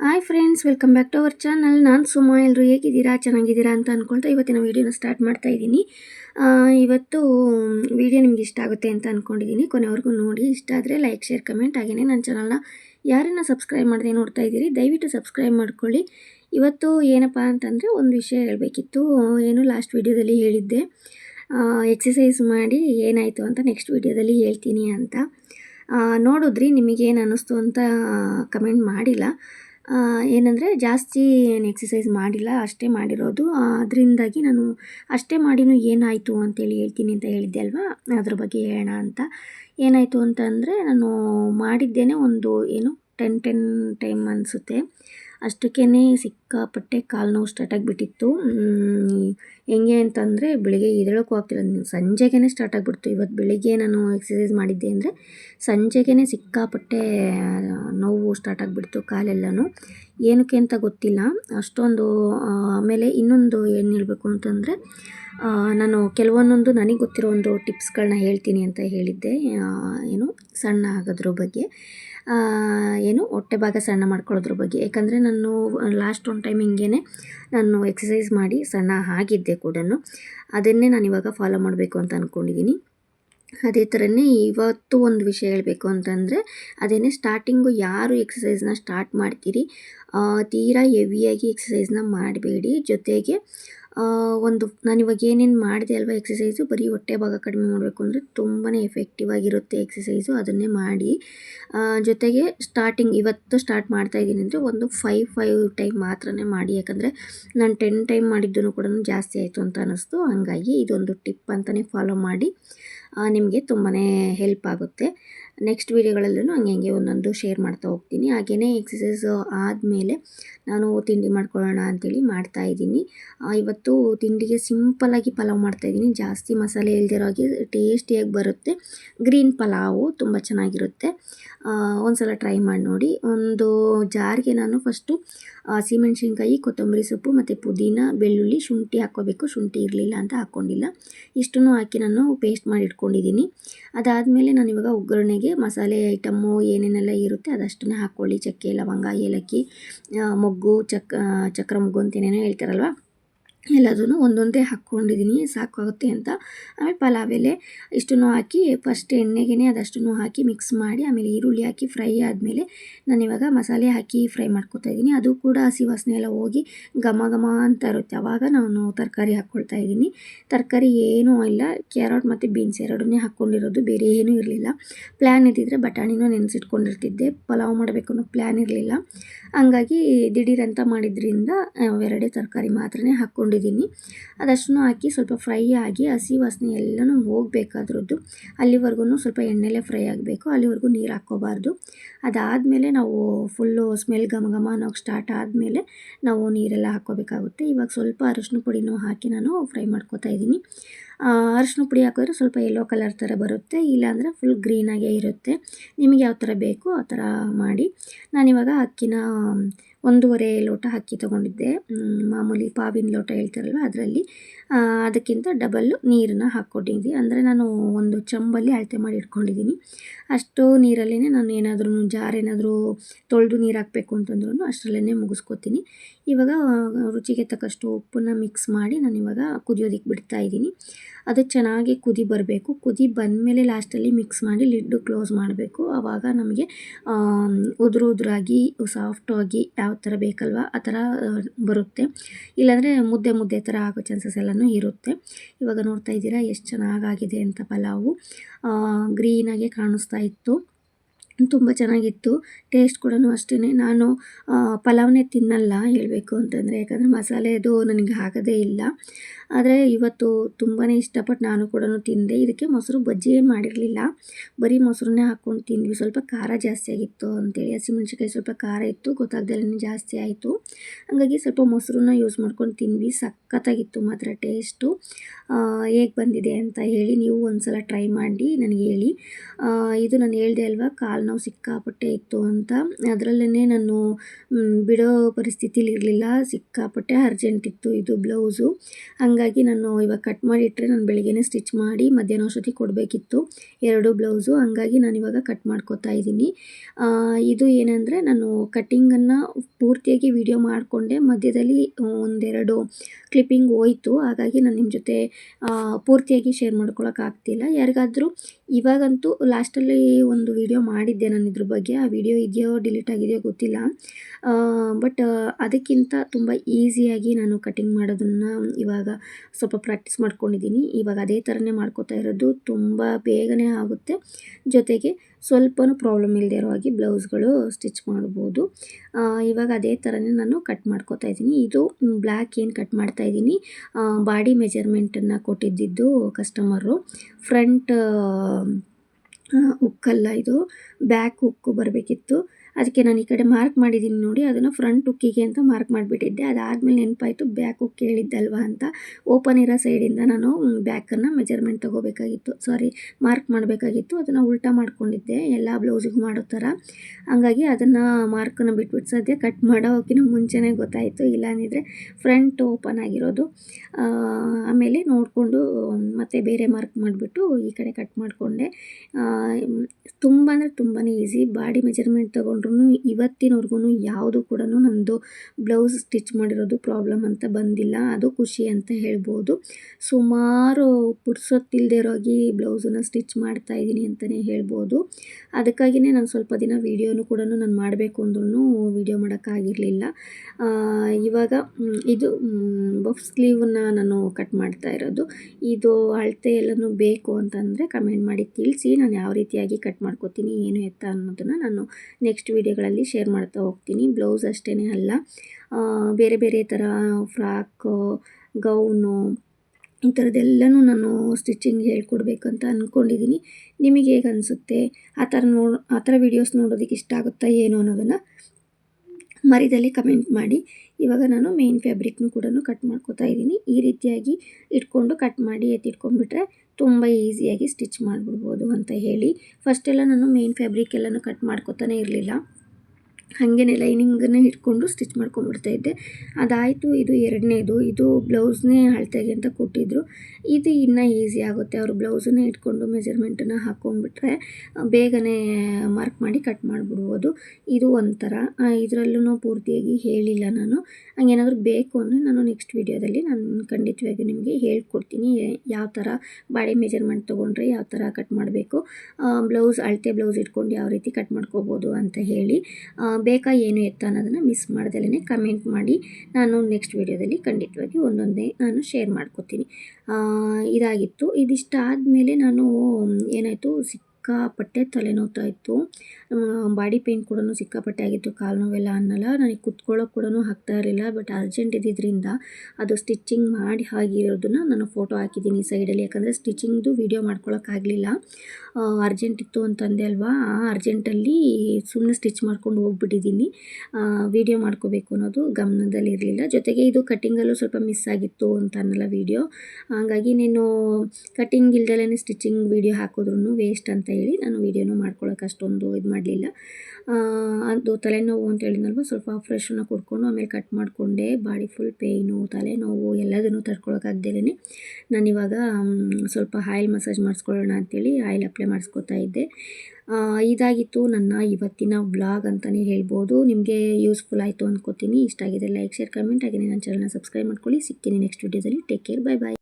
Hi friends welcome back to our channel ನಾನು ಸುಮಾ ಎಲ್ಲರೂ ಹೇಗಿದ್ದೀರಾ? ಚೆನ್ನಾಗಿದ್ದೀರಾ ಅಂತ ಅಂದ್ಕೊಳ್ತಾ ಇವತ್ತಿನ ವೀಡಿಯೋನ ಸ್ಟಾರ್ಟ್ ಮಾಡ್ತಾ ಇದ್ದೀನಿ. ಇವತ್ತು ವಿಡಿಯೋ ನಿಮ್ಗೆ ಇಷ್ಟ ಆಗುತ್ತೆ ಅಂತ ಅಂದ್ಕೊಂಡಿದ್ದೀನಿ ಕೊನೆವರೆಗೂ ನೋಡಿ. ಇಷ್ಟ ಆದರೆ ಲೈಕ್ ಶೇರ್ ಕಮೆಂಟ್ ಹಾಗೆಯೇ ನನ್ನ ಚಾನಲ್ನ ಯಾರನ್ನ ಸಬ್ಸ್ಕ್ರೈಬ್ ಮಾಡದೆ ನೋಡ್ತಾ ಇದ್ದೀರಿ, ದಯವಿಟ್ಟು ಸಬ್ಸ್ಕ್ರೈಬ್ ಮಾಡ್ಕೊಳ್ಳಿ. ಇವತ್ತು ಏನಪ್ಪ ಅಂತಂದರೆ ಒಂದು ವಿಷಯ ಹೇಳಬೇಕಿತ್ತು. ಏನು ಲಾಸ್ಟ್ ವೀಡಿಯೋದಲ್ಲಿ ಹೇಳಿದ್ದೆ. ಎಕ್ಸಸೈಸ್ ಮಾಡಿ ಏನಾಯಿತು ಅಂತ ನೆಕ್ಸ್ಟ್ ವಿಡಿಯೋದಲ್ಲಿ ಹೇಳ್ತೀನಿ ಅಂತ. ನೋಡಿದ್ರಿ ನಿಮಗೇನು ಅನ್ನಿಸ್ತು ಅಂತ ಕಮೆಂಟ್ ಮಾಡಿಲ್ಲ. ಏನಂದರೆ ಜಾಸ್ತಿ ಏನು ಎಕ್ಸಸೈಸ್ ಮಾಡಿಲ್ಲ, ಅಷ್ಟೇ ಮಾಡಿರೋದು. ಅದರಿಂದಾಗಿ ನಾನು ಅಷ್ಟೇ ಮಾಡಿನೂ ಏನಾಯಿತು ಅಂತೇಳಿ ಹೇಳ್ತೀನಿ ಅಂತ ಹೇಳಿದ್ದೆ ಅಲ್ವಾ? ಅದ್ರ ಬಗ್ಗೆ ಹೇಳೋಣ ಅಂತ. ಏನಾಯಿತು ಅಂತಂದರೆ ನಾನು ಮಾಡಿದ್ದೇನೆ ಒಂದು ಏನು ಟೆನ್ ಟೆನ್ ಟೈಮ್ ಅನಿಸುತ್ತೆ. ಅಷ್ಟಕ್ಕೇ ಸಿಕ್ಕಾಪಟ್ಟೆ ಕಾಲು ನೋವು ಸ್ಟಾರ್ಟ್ ಆಗಿಬಿಟ್ಟಿತ್ತು. ಹೆಂಗೆ ಅಂತಂದರೆ ಬೆಳಿಗ್ಗೆ ಎದ್ದೇಳೋಕ್ಕೂ ಆಗ್ತಿಲ್ಲ. ಸಂಜೆಗೇ ಸ್ಟಾರ್ಟ್ ಆಗಿಬಿಡ್ತು. ಇವತ್ತು ಬೆಳಿಗ್ಗೆ ನಾನು ಎಕ್ಸಸೈಸ್ ಮಾಡಿದ್ದೆ ಅಂದರೆ ಸಂಜೆಗೇ ಸಿಕ್ಕಾಪಟ್ಟೆ ನೋವು ಸ್ಟಾರ್ಟ್ ಆಗಿಬಿಡ್ತು ಕಾಲೆಲ್ಲನೂ. ಏನಕ್ಕೆ ಅಂತ ಗೊತ್ತಿಲ್ಲ. ಅಷ್ಟೊಂದು ಆಮೇಲೆ ಇನ್ನೊಂದು ಏನು ಹೇಳಬೇಕು ಅಂತಂದರೆ ನಾನು ಕೆಲವೊಂದೊಂದು ನನಗೆ ಗೊತ್ತಿರೋ ಒಂದು ಟಿಪ್ಸ್ಗಳನ್ನ ಹೇಳ್ತೀನಿ ಅಂತ ಹೇಳಿದ್ದೆ. ಏನು ಸಣ್ಣ ಆಗೋದ್ರ ಬಗ್ಗೆ. ಏನು ಹೊಟ್ಟೆ ಭಾಗ ಸಣ್ಣ ಮಾಡ್ಕೊಳ್ಳೋದ್ರ ಬಗ್ಗೆ. ಯಾಕಂದರೆ ನಾನು ಲಾಸ್ಟ್ ಒನ್ ಟೈಮ್ ಹಿಂಗೇ ನಾನು ಎಕ್ಸಸೈಸ್ ಮಾಡಿ ಸಣ್ಣ ಆಗಿದ್ದೆ ಕೂಡ ಅದನ್ನೇ ನಾನು ಇವಾಗ ಫಾಲೋ ಮಾಡಬೇಕು ಅಂತ ಅಂದ್ಕೊಂಡಿದ್ದೀನಿ ಅದೇ ಥರನೇ ಇವತ್ತು ಒಂದು ವಿಷಯ ಹೇಳಬೇಕು ಅಂತಂದರೆ, ಅದೇನೇ ಸ್ಟಾರ್ಟಿಂಗು ಯಾರು ಎಕ್ಸಸೈಸ್ನ ಸ್ಟಾರ್ಟ್ ಮಾಡ್ತೀರಿ ತೀರಾ ಹೆವಿಯಾಗಿ ಎಕ್ಸಸೈಸ್ನ ಮಾಡಬೇಡಿ. ಜೊತೆಗೆ ಒಂದು ನಾನು ಇವಾಗ ಏನೇನು ಮಾಡಿದೆ ಅಲ್ವಾ ಎಕ್ಸಸೈಸು ಬರೀ ಹೊಟ್ಟೆ ಭಾಗ ಕಡಿಮೆ ಮಾಡಬೇಕು ಅಂದರೆ ತುಂಬಾ ಎಫೆಕ್ಟಿವ್ ಆಗಿರುತ್ತೆ ಎಕ್ಸಸೈಸು ಅದನ್ನೇ ಮಾಡಿ. ಜೊತೆಗೆ ಸ್ಟಾರ್ಟಿಂಗ್ ಇವತ್ತು ಸ್ಟಾರ್ಟ್ ಮಾಡ್ತಾ ಇದ್ದೀನಿ ಅಂದರೆ ಒಂದು ಫೈವ್ ಫೈವ್ ಟೈಮ್ ಮಾತ್ರನೇ ಮಾಡಿ. ಯಾಕಂದರೆ ನಾನು ಟೆನ್ ಟೈಮ್ ಮಾಡಿದ್ದೂ ಕೂಡ ಜಾಸ್ತಿ ಆಯಿತು ಅಂತ ಅನ್ನಿಸ್ತು ಹಾಗಾಗಿ ಇದೊಂದು ಟಿಪ್ ಅಂತಲೇ ಫಾಲೋ ಮಾಡಿ. ನಿಮಗೆ ತುಂಬಾ ಹೆಲ್ಪ್ ಆಗುತ್ತೆ. ನೆಕ್ಸ್ಟ್ ವೀಡಿಯೋಗಳಲ್ಲೂ ಹಂಗೆ ಹಂಗೆ ಒಂದೊಂದು ಶೇರ್ ಮಾಡ್ತಾ ಹೋಗ್ತೀನಿ. ಹಾಗೆಯೇ ಎಕ್ಸಸೈಸ್ ಆದಮೇಲೆ ನಾನು ತಿಂಡಿ ಮಾಡ್ಕೊಳ್ಳೋಣ ಅಂತೇಳಿ ಮಾಡ್ತಾ ಇದ್ದೀನಿ. ಇವತ್ತು ತಿಂಡಿಗೆ ಸಿಂಪಲಾಗಿ ಪಲಾವ್ ಮಾಡ್ತಾ ಇದ್ದೀನಿ. ಜಾಸ್ತಿ ಮಸಾಲೆ ಇಲ್ದಿರೋ ಹಾಗೆ ಟೇಸ್ಟಿಯಾಗಿ ಬರುತ್ತೆ. ಗ್ರೀನ್ ಪಲಾವು ತುಂಬ ಚೆನ್ನಾಗಿರುತ್ತೆ. ಒಂದು ಒಂದ್ಸಲ ಟ್ರೈ ಮಾಡಿ ನೋಡಿ. ಒಂದು ಜಾರ್ಗೆ ನಾನು ಫಸ್ಟು ಹಸಿಮೆಣ್ಸಿನ್ಕಾಯಿ ಕೊತ್ತಂಬರಿ ಸೊಪ್ಪು ಮತ್ತು ಪುದೀನ, ಬೆಳ್ಳುಳ್ಳಿ, ಶುಂಠಿ ಹಾಕ್ಕೋಬೇಕು. ಶುಂಠಿ ಇರಲಿಲ್ಲ ಅಂತ ಹಾಕ್ಕೊಂಡಿಲ್ಲ. ಇಷ್ಟನ್ನು ಹಾಕಿ ನಾನು ಪೇಸ್ಟ್ ಮಾಡಿ ಇಟ್ಕೊಂಡಿದ್ದೀನಿ. ಅದಾದಮೇಲೆ ನಾನು ಇವಾಗ ಒಗ್ಗರಣೆಗೆ ಮಸಾಲೆ ಐಟಮ್ಮು ಏನೇನೆಲ್ಲ ಇರುತ್ತೆ ಅದಷ್ಟನ್ನು ಹಾಕ್ಕೊಳ್ಳಿ. ಚಕ್ಕೆ, ಲವಂಗ, ಏಲಕ್ಕಿ ಮೊಗ್ಗು, ಚಕ್ ಚಕ್ರ ಮೊಗ್ಗು ಅಂತ ಏನೇನೋ ಹೇಳ್ತಾರಲ್ವ? ಎಲ್ಲದೂ ಒಂದೊಂದೇ ಹಾಕ್ಕೊಂಡಿದ್ದೀನಿ, ಸಾಕಾಗುತ್ತೆ ಅಂತ. ಆಮೇಲೆ ಪಲಾವ್ ಎಲೆ ಇಷ್ಟನ್ನು ಹಾಕಿ ಫಸ್ಟ್ ಎಣ್ಣೆಗೇ ಅದಷ್ಟನ್ನು ಹಾಕಿ ಮಿಕ್ಸ್ ಮಾಡಿ, ಆಮೇಲೆ ಈರುಳ್ಳಿ ಹಾಕಿ ಫ್ರೈ ಆದಮೇಲೆ ನಾನು ಇವಾಗ ಮಸಾಲೆ ಹಾಕಿ ಫ್ರೈ ಮಾಡ್ಕೊತಾ ಇದ್ದೀನಿ. ಅದು ಕೂಡ ಹಸಿ ವಾಸನೆ ಎಲ್ಲ ಹೋಗಿ ಘಮ ಘಮ ಅಂತ ಇರುತ್ತೆ. ಆವಾಗ ನಾನು ತರಕಾರಿ ಹಾಕ್ಕೊಳ್ತಾ ಇದ್ದೀನಿ. ತರಕಾರಿ ಏನೂ ಇಲ್ಲ. ಕ್ಯಾರೆಟ್ ಮತ್ತು ಬೀನ್ಸ್ ಎರಡನ್ನೇ ಹಾಕ್ಕೊಂಡಿರೋದು, ಬೇರೆ ಏನೂ ಇರಲಿಲ್ಲ. ಪ್ಲ್ಯಾನ್ ಇದ್ದಿದ್ರೆ ಬಟಾಣಿನೂ ನೆನೆಸಿಟ್ಕೊಂಡಿರ್ತಿದ್ದೆ. ಪಲಾವ್ ಮಾಡಬೇಕು ಅನ್ನೋ ಪ್ಲ್ಯಾನ್ ಇರಲಿಲ್ಲ. ಹಂಗಾಗಿ ದಿಢೀರಂತ ಮಾಡಿದ್ರಿಂದ ಎರಡೇ ತರಕಾರಿ ಮಾತ್ರನೇ ಹಾಕ್ಕೊಂಡಿದ್ದೀನಿ ಅದಷ್ಟನ್ನು ಹಾಕಿ ಸ್ವಲ್ಪ ಫ್ರೈ ಆಗಿ ಹಸಿ ವಾಸನೆ ಎಲ್ಲನೂ ಹೋಗಬೇಕಾದ್ರದ್ದು. ಅಲ್ಲಿವರೆಗೂ ಸ್ವಲ್ಪ ಎಣ್ಣೆಲೇ ಫ್ರೈ ಆಗಬೇಕು. ಅಲ್ಲಿವರೆಗೂ ನೀರು ಹಾಕ್ಕೋಬಾರ್ದು. ಅದಾದಮೇಲೆ ನಾವು ಫುಲ್ಲು ಸ್ಮೆಲ್ ಘಮ ಘಮ ಅನ್ನೋಕ್ಕೆ ಸ್ಟಾರ್ಟ್ ಆದಮೇಲೆ ನಾವು ನೀರೆಲ್ಲ ಹಾಕ್ಕೋಬೇಕಾಗುತ್ತೆ. ಇವಾಗ ಸ್ವಲ್ಪ ಅರಶಿನ ಪುಡಿನೂ ಹಾಕಿ ನಾನು ಫ್ರೈ ಮಾಡ್ಕೊತಾ ಇದ್ದೀನಿ. ಅರಶಿನ ಪುಡಿ ಹಾಕಿದ್ರೆ ಸ್ವಲ್ಪ ಯೆಲ್ಲೋ ಕಲರ್ ಥರ ಬರುತ್ತೆ. ಇಲ್ಲಾಂದರೆ ಫುಲ್ ಗ್ರೀನಾಗೇ ಇರುತ್ತೆ. ನಿಮಗೆ ಯಾವ ಥರ ಬೇಕು, ಆ ಥರ ಮಾಡಿ. ನಾನಿವಾಗ ಅಕ್ಕಿನ ಒಂದೂವರೆ ಲೋಟ ಅಕ್ಕಿ ತೊಗೊಂಡಿದ್ದೆ. ಮಾಮೂಲಿ ಪಾವಿನ ಲೋಟ ಹೇಳ್ತಾರಲ್ವ ಅದರಲ್ಲಿ. ಅದಕ್ಕಿಂತ ಡಬಲ್ಲು ನೀರನ್ನ ಹಾಕ್ಕೊಂಡಿದ್ದೆ ಅಂದರೆ ನಾನು ಒಂದು ಚಂಬಲ್ಲಿ ಅಳತೆ ಮಾಡಿ ಇಟ್ಕೊಂಡಿದ್ದೀನಿ. ಅಷ್ಟು ನೀರಲ್ಲೇ ನಾನು ಏನಾದರೂ ಜಾರೇನಾದರೂ ತೊಳೆದು ನೀರು ಹಾಕಬೇಕು ಅಂತಂದ್ರೂ ಅಷ್ಟರಲ್ಲೇ ಮುಗಿಸ್ಕೊತೀನಿ. ಇವಾಗ ರುಚಿಗೆ ತಕ್ಕಷ್ಟು ಉಪ್ಪನ್ನು ಮಿಕ್ಸ್ ಮಾಡಿ ನಾನು ಇವಾಗ ಕುದಿಯೋದಕ್ಕೆ ಬಿಡ್ತಾ ಇದ್ದೀನಿ. ಅದು ಚೆನ್ನಾಗಿ ಕುದಿ ಬರಬೇಕು. ಕುದಿ ಬಂದಮೇಲೆ ಲಾಸ್ಟಲ್ಲಿ ಮಿಕ್ಸ್ ಮಾಡಿ ಲಿಡ್ಡು ಕ್ಲೋಸ್ ಮಾಡಬೇಕು. ಆವಾಗ ನಮಗೆ ಉದುರು ಉದುರಾಗಿ ಸಾಫ್ಟಾಗಿ ಯಾವ ಥರ ಬೇಕಲ್ವ, ಆ ಥರ ಬರುತ್ತೆ. ಇಲ್ಲಾಂದರೆ ಮುದ್ದೆ ಮುದ್ದೆ ಥರ ಆಗೋ ಚಾನ್ಸಸ್ ಎಲ್ಲನೂ ಇರುತ್ತೆ. ಇವಾಗ ನೋಡ್ತಾ ಇದ್ದೀರಾ, ಎಷ್ಟು ಚೆನ್ನಾಗಾಗಿದೆ ಅಂತ ಪಲಾವು. ಗ್ರೀನಾಗೆ ಕಾಣಿಸ್ತಾ ಇತ್ತು. ತುಂಬ ಚೆನ್ನಾಗಿತ್ತು. ಟೇಸ್ಟ್ ಕೂಡ ಅಷ್ಟೇ ನಾನು ಪಲಾವ್ನೇ ತಿನ್ನಲ್ಲ ಹೇಳಬೇಕು ಅಂತಂದರೆ. ಯಾಕಂದರೆ ಮಸಾಲೆದು ನನಗೆ ಹಾಕೋದೇ ಇಲ್ಲ. ಆದರೆ ಇವತ್ತು ತುಂಬಾ ಇಷ್ಟಪಟ್ಟು ನಾನು ಕೂಡ ತಿಂದೆ. ಇದಕ್ಕೆ ಮೊಸರು ಬಜ್ಜಿ ಏನು ಮಾಡಿರಲಿಲ್ಲ. ಬರೀ ಮೊಸರನ್ನೇ ಹಾಕ್ಕೊಂಡು ತಿಂದ್ವಿ. ಸ್ವಲ್ಪ ಖಾರ ಜಾಸ್ತಿ ಆಗಿತ್ತು ಅಂತೇಳಿ. ಹಸಿಮೆಣ್ಸಿನ್ಕಾಯಿ ಸ್ವಲ್ಪ ಖಾರ ಇತ್ತು. ಗೊತ್ತಾಗ್ದಲೇ ಜಾಸ್ತಿ ಆಯಿತು. ಹಾಗಾಗಿ ಸ್ವಲ್ಪ ಮೊಸರನ್ನ ಯೂಸ್ ಮಾಡ್ಕೊಂಡು ತಿಂದ್ವಿ. ಸಖತ್ತಾಗಿತ್ತು ಮಾತ್ರ ಟೇಸ್ಟು ಹೇಗೆ ಬಂದಿದೆ ಅಂತ ಹೇಳಿ ನೀವು ಒಂದು ಸಲ ಟ್ರೈ ಮಾಡಿ ನನಗೆ ಹೇಳಿ. ಇದು ನಾನು ಹೇಳಿದೆ ಅಲ್ವಾ? ಕಾಲು ತಲೆನೋವು ಸಿಕ್ಕಾಪಟ್ಟೆ ಇತ್ತು ಅಂತ. ಅದರಲ್ಲೇ ನಾನು ಬಿಡೋ ಪರಿಸ್ಥಿತಿಲಿ ಇರಲಿಲ್ಲ. ಸಿಕ್ಕಾಪಟ್ಟೆ ಅರ್ಜೆಂಟ್ ಇತ್ತು ಇದು ಬ್ಲೌಸು ಹಾಗಾಗಿ ನಾನು ಇವಾಗ ಕಟ್ ಮಾಡಿ ಇಟ್ಟರೆ ನಾನು ಬೆಳಿಗ್ಗೆನೇ ಸ್ಟಿಚ್ ಮಾಡಿ ಮಧ್ಯಾಹ್ನ ಔಷಧಿ ಕೊಡಬೇಕಿತ್ತು. ಎರಡು ಬ್ಲೌಸು ಹಂಗಾಗಿ ನಾನು ಇವಾಗ ಕಟ್ ಮಾಡ್ಕೋತಾ ಇದ್ದೀನಿ. ಇದು ಏನಂದರೆ ನಾನು ಕಟ್ಟಿಂಗನ್ನು ಪೂರ್ತಿಯಾಗಿ ವಿಡಿಯೋ ಮಾಡಿಕೊಂಡೆ. ಮಧ್ಯದಲ್ಲಿ ಒಂದೆರಡು ಕ್ಲಿಪ್ಪಿಂಗ್ ಹೋಯಿತು. ಹಾಗಾಗಿ ನಾನು ನಿಮ್ಮ ಜೊತೆ ಪೂರ್ತಿಯಾಗಿ ಶೇರ್ ಮಾಡ್ಕೊಳ್ಳೋಕ್ಕಾಗ್ತಿಲ್ಲ ಯಾರಿಗಾದರೂ ಇವಾಗಂತೂ ಲಾಸ್ಟಲ್ಲಿ ಒಂದು ವಿಡಿಯೋ ಮಾಡಿದ್ದೆ ನಾನು ಇದ್ರ ಬಗ್ಗೆ. ಆ ವಿಡಿಯೋ ಇದೆಯೋ ಡಿಲೀಟ್ ಆಗಿದೆಯೋ ಗೊತ್ತಿಲ್ಲ. ಬಟ್ ಅದಕ್ಕಿಂತ ತುಂಬ ಈಸಿಯಾಗಿ ನಾನು ಕಟಿಂಗ್ ಮಾಡೋದನ್ನು ಇವಾಗ ಸ್ವಲ್ಪ ಪ್ರಾಕ್ಟೀಸ್ ಮಾಡ್ಕೊಂಡಿದ್ದೀನಿ. ಇವಾಗ ಅದೇ ಥರನೇ ಮಾಡ್ಕೋತಾ ಇರೋದು. ತುಂಬ ಬೇಗನೆ ಆಗುತ್ತೆ. ಜೊತೆಗೆ ಸ್ವಲ್ಪನೂ ಪ್ರಾಬ್ಲಮ್ ಇಲ್ಲದೆ ಇರೋ ಹಾಗೆ ಬ್ಲೌಸ್ಗಳು ಸ್ಟಿಚ್ ಮಾಡ್ಬೋದು. ಇವಾಗ ಅದೇ ಥರನೇ ನಾನು ಕಟ್ ಮಾಡ್ಕೋತಾ ಇದ್ದೀನಿ. ಇದು ಬ್ಲ್ಯಾಕ್ ಏನು ಕಟ್ ಮಾಡ್ತಾ ಇದ್ದೀನಿ. ಬಾಡಿ ಮೆಜರ್ಮೆಂಟನ್ನು ಕೊಟ್ಟಿದ್ದಿದ್ದು ಕಸ್ಟಮರು ಫ್ರಂಟ್ ಉಕ್ಕಲ್ಲ ಇದು. ಬ್ಯಾಕ್ ಉಕ್ಕು ಬರಬೇಕಿತ್ತು. ಅದಕ್ಕೆ ನಾನು ಈ ಕಡೆ ಮಾರ್ಕ್ ಮಾಡಿದ್ದೀನಿ ನೋಡಿ, ಅದನ್ನು ಫ್ರಂಟ್ ಉಕ್ಕಿಗೆ ಅಂತ ಮಾರ್ಕ್ ಮಾಡಿಬಿಟ್ಟಿದ್ದೆ. ಅದಾದಮೇಲೆ ನೆನಪಾಯಿತು ಬ್ಯಾಕ್ ಹುಕ್ ಕೇಳಿದ್ದಲ್ವಾ ಅಂತ. ಓಪನ್ ಇರೋ ಸೈಡಿಂದ ನಾನು ಬ್ಯಾಕನ್ನು ಮೆಜರ್ಮೆಂಟ್ ತೊಗೋಬೇಕಾಗಿತ್ತು. ಸಾರಿ ಮಾರ್ಕ್ ಮಾಡಬೇಕಾಗಿತ್ತು. ಅದನ್ನು ಉಲ್ಟಾ ಮಾಡ್ಕೊಂಡಿದ್ದೆ ಎಲ್ಲ ಬ್ಲೌಸಿಗೂ ಮಾಡೋ ಥರ. ಹಂಗಾಗಿ ಅದನ್ನು ಮಾರ್ಕನ್ನು ಬಿಟ್ಬಿಟ್ಟು ಸದ್ಯ ಕಟ್ ಮಾಡೋಕ್ಕಿಂತ ಮುಂಚೆನೇ ಗೊತ್ತಾಯಿತು. ಇಲ್ಲಾಂದಿದ್ರೆ ಫ್ರಂಟ್ ಓಪನ್ ಆಗಿರೋದು. ಆಮೇಲೆ ನೋಡಿಕೊಂಡು, ಮತ್ತೆ ಬೇರೆ ಮಾರ್ಕ್ ಮಾಡಿಬಿಟ್ಟು ಈ ಕಡೆ ಕಟ್ ಮಾಡಿಕೊಂಡೆ. ತುಂಬ ಅಂದರೆ ತುಂಬಾ ಈಸಿ ಬಾಡಿ ಮೆಜರ್ಮೆಂಟ್ ತೊಗೊಂಡ್ರು ಇವತ್ತಿನವರೆಗೂ ಯಾವುದು ಕೂಡ ನನ್ನದು ಬ್ಲೌಸ್ ಸ್ಟಿಚ್ ಮಾಡಿರೋದು ಪ್ರಾಬ್ಲಮ್ ಅಂತ ಬಂದಿಲ್ಲ. ಅದು ಖುಷಿ ಅಂತ ಹೇಳ್ಬೋದು. ಸುಮಾರು ಪುರ್ಸೊತ್ತಿಲ್ದೇ ಇರೋಗಿ ಬ್ಲೌಸನ್ನು ಸ್ಟಿಚ್ ಮಾಡ್ತಾ ಇದ್ದೀನಿ ಅಂತಲೇ ಹೇಳ್ಬೋದು. ಅದಕ್ಕಾಗಿಯೇ ನಾನು ಸ್ವಲ್ಪ ದಿನ ವೀಡಿಯೋನು ಕೂಡ ನಾನು ಮಾಡಬೇಕು ಅಂದ್ರೂ ವೀಡಿಯೋ ಮಾಡೋಕ್ಕಾಗಿರಲಿಲ್ಲ. ಇವಾಗ ಇದು ಬಫ್ ಸ್ಲೀವನ್ನ ನಾನು ಕಟ್ ಮಾಡ್ತಾ ಇರೋದು. ಇದು ಅಳತೆ ಎಲ್ಲನೂ ಬೇಕು ಅಂತಂದರೆ ಕಮೆಂಟ್ ಮಾಡಿ ತಿಳಿಸಿ ನಾನು ಯಾವ ರೀತಿಯಾಗಿ ಕಟ್ ಮಾಡ್ಕೋತೀನಿ, ಏನು ಎತ್ತ ಅನ್ನೋದನ್ನು ನಾನು ನೆಕ್ಸ್ಟ್ ವೀಡಿಯೋಗಳಲ್ಲಿ ಶೇರ್ ಮಾಡ್ತಾ ಹೋಗ್ತೀನಿ. ಬ್ಲೌಸ್ ಅಷ್ಟೇ ಅಲ್ಲ. ಬೇರೆ ಬೇರೆ ಥರ ಫ್ರಾಕು, ಗೌನು ಈ ಥರದ್ದೆಲ್ಲನೂ ನಾನು ಸ್ಟಿಚಿಂಗ್ ಹೇಳ್ಕೊಡ್ಬೇಕಂತ ಅಂದ್ಕೊಂಡಿದ್ದೀನಿ ನಿಮಗೆ ಹೇಗೆ ಅನಿಸುತ್ತೆ? ಆ ಥರ ನೋಡ್ ಆ ಥರ ವೀಡಿಯೋಸ್ ನೋಡೋದಕ್ಕೆ ಇಷ್ಟ ಆಗುತ್ತಾ ಏನು ಅನ್ನೋದನ್ನು ಮರಿದಲ್ಲಿ ಕಮೆಂಟ್ ಮಾಡಿ. ಇವಾಗ ನಾನು ಮೇನ್ ಫ್ಯಾಬ್ರಿಕ್ನು ಕೂಡ ಕಟ್ ಮಾಡ್ಕೋತಾ ಇದ್ದೀನಿ. ಈ ರೀತಿಯಾಗಿ ಇಟ್ಕೊಂಡು ಕಟ್ ಮಾಡಿ ಎತ್ತಿಟ್ಕೊಂಡ್ಬಿಟ್ರೆ ತುಂಬ ಈಸಿಯಾಗಿ ಸ್ಟಿಚ್ ಮಾಡಿಬಿಡ್ಬೋದು ಅಂತ ಹೇಳಿ. ಫಸ್ಟೆಲ್ಲ ನಾನು ಮೇನ್ ಫ್ಯಾಬ್ರಿಕ್ ಎಲ್ಲನೂ ಕಟ್ ಮಾಡ್ಕೋತಾನೆ ಇರಲಿಲ್ಲ. ಹಾಗೇ ಲೈನಿಂಗನ್ನು ಇಟ್ಕೊಂಡು ಸ್ಟಿಚ್ ಮಾಡ್ಕೊಂಡ್ಬಿಡ್ತಾ ಇದ್ದೆ. ಅದಾಯಿತು, ಇದು ಎರಡನೇದು. ಇದು ಬ್ಲೌಸ್ನೇ ಅಳತೆಗೆ ಅಂತ ಕೊಟ್ಟಿದ್ದರು ಇದು ಇನ್ನೂ ಈಸಿ ಆಗುತ್ತೆ. ಅವರು ಬ್ಲೌಸನ್ನೇ ಇಟ್ಕೊಂಡು ಮೆಜರ್ಮೆಂಟನ್ನು ಹಾಕ್ಕೊಂಡ್ಬಿಟ್ರೆ ಬೇಗನೆ ಮಾರ್ಕ್ ಮಾಡಿ ಕಟ್ ಮಾಡಿಬಿಡ್ಬೋದು. ಇದು ಒಂಥರ. ಇದರಲ್ಲೂ ಪೂರ್ತಿಯಾಗಿ ಹೇಳಿಲ್ಲ ನಾನು. ಹಂಗೇನಾದರೂ ಬೇಕು ಅಂದರೆ ನಾನು ನೆಕ್ಸ್ಟ್ ವೀಡಿಯೋದಲ್ಲಿ ನಾನು ಖಂಡಿತವಾಗಿ ನಿಮಗೆ ಹೇಳ್ಕೊಡ್ತೀನಿ ಯಾವ ಥರ ಬಾಡಿ ಮೆಜರ್ಮೆಂಟ್ ತೊಗೊಂಡ್ರೆ ಯಾವ ಥರ ಕಟ್ ಮಾಡಬೇಕು. ಬ್ಲೌಸ್, ಅಳತೆ ಬ್ಲೌಸ್ ಇಟ್ಕೊಂಡು ಯಾವ ರೀತಿ ಕಟ್ ಮಾಡ್ಕೋಬೋದು ಅಂತ ಹೇಳಿ. ಬೇಕಾ, ಏನು ಎತ್ತ ಅನ್ನೋದನ್ನು ಮಿಸ್ ಮಾಡ್ದಲೇ ಕಮೆಂಟ್ ಮಾಡಿ ನಾನು ನೆಕ್ಸ್ಟ್ ವೀಡಿಯೋದಲ್ಲಿ ಖಂಡಿತವಾಗಿ ಒಂದೊಂದೇ ನಾನು ಶೇರ್ ಮಾಡ್ಕೋತೀನಿ. ಇದಾಗಿತ್ತು ಇದಾಗಿತ್ತು. ಇದಿಷ್ಟಾದಮೇಲೆ ನಾನು, ಏನಾಯಿತು ಸಿಕ್ಕಾಪಟ್ಟೆ ತಲೆನೋವ್ತಾ ಇತ್ತು. ಬಾಡಿ ಪೇಯ್ನ್ ಕೂಡ ಸಿಕ್ಕಾಪಟ್ಟೆ ಆಗಿತ್ತು. ಕಾಲು ನೋವೆಲ್ಲ ಅನ್ನಲ್ಲ. ನನಗೆ ಕುತ್ಕೊಳ್ಳೋಕೆ ಕೂಡ ಹಾಕ್ತಾ ಇರಲಿಲ್ಲ. ಬಟ್ ಅರ್ಜೆಂಟ್ ಇದ್ದಿದ್ದರಿಂದ ಅದು ಸ್ಟಿಚ್ಚಿಂಗ್ ಮಾಡಿ ಆಗಿರೋದನ್ನ ನಾನು ಫೋಟೋ ಹಾಕಿದ್ದೀನಿ ಸೈಡಲ್ಲಿ. ಯಾಕಂದರೆ ಸ್ಟಿಚಿಂಗ್ದು ವೀಡಿಯೋ ಮಾಡ್ಕೊಳೋಕ್ಕಾಗಲಿಲ್ಲ ಅರ್ಜೆಂಟ್ ಇತ್ತು ಅಂತಂದೆ ಅಲ್ವಾ? ಆ ಅರ್ಜೆಂಟಲ್ಲಿ ಸುಮ್ಮನೆ ಸ್ಟಿಚ್ ಮಾಡ್ಕೊಂಡು ಹೋಗ್ಬಿಟ್ಟಿದ್ದೀನಿ. ವೀಡಿಯೋ ಮಾಡ್ಕೋಬೇಕು ಅನ್ನೋದು ಗಮನದಲ್ಲಿ ಇರಲಿಲ್ಲ. ಜೊತೆಗೆ ಇದು ಕಟ್ಟಿಂಗಲ್ಲೂ ಸ್ವಲ್ಪ ಮಿಸ್ ಆಗಿತ್ತು ಅಂತ ಅನ್ನಲ್ಲ ವೀಡಿಯೋ. ಹಾಗಾಗಿ ನೀನು ಕಟ್ಟಿಂಗ್ ಇಲ್ದಲೇ ಸ್ಟಿಚಿಂಗ್ ವೀಡಿಯೋ ಹಾಕಿದ್ರೂ ವೇಸ್ಟ್ ಅಂತ ಹೇಳಿ ನಾನು ವೀಡಿಯೋನು ಮಾಡ್ಕೊಳ್ಳೋಕೆ ಅಷ್ಟೊಂದು ಇದು ಮಾಡಲಿಲ್ಲ. ಅದು ತಲೆನೋವು ಅಂತ ಹೇಳಿದ್ನಲ್ವ? ಸ್ವಲ್ಪ ಆಪ್ರೇಷನ್ನ ಕುಡ್ಕೊಂಡು ಆಮೇಲೆ ಕಟ್ ಮಾಡಿಕೊಂಡೆ. ಬಾಡಿ ಫುಲ್ ಪೇಯ್ನು ತಲೆನೋವು ಎಲ್ಲದನ್ನು ತಡ್ಕೊಳ್ಳೋಕ್ಕಾಗ್ದೇನೆ ನಾನಿವಾಗ ಸ್ವಲ್ಪ ಆಯಿಲ್ ಮಸಾಜ್ ಮಾಡಿಸ್ಕೊಳ್ಳೋಣ ಅಂತೇಳಿ ಆಯಿಲ್ ಅಪ್ಲೈ ಮಾಡಿಸ್ಕೊತಾ ಇದ್ದೆ. ಇದಾಗಿತ್ತು ನನ್ನ ಇವತ್ತಿನ ವ್ಲಾಗ್ ಅಂತಲೇ ಹೇಳ್ಬೋದು. ನಿಮಗೆ ಯೂಸ್ಫುಲ್ ಆಯಿತು ಅಂದ್ಕೋತೀನಿ ಇಷ್ಟ ಆಗಿದೆ ಲೈಕ್ ಶೇರ್ ಕಮೆಂಟ್ ಹಾಗೆಯೇ ನನ್ನ ಚಾನಲ್ನ ಸಬ್ಸ್ಕ್ರೈಬ್ ಮಾಡ್ಕೊಳ್ಳಿ. ಸಿಗ್ತೀನಿ ನೆಕ್ಸ್ಟ್ ವೀಡಿಯೋದಲ್ಲಿ ಟೇಕ್ ಕೇರ್ ಬೈ ಬಾಯ್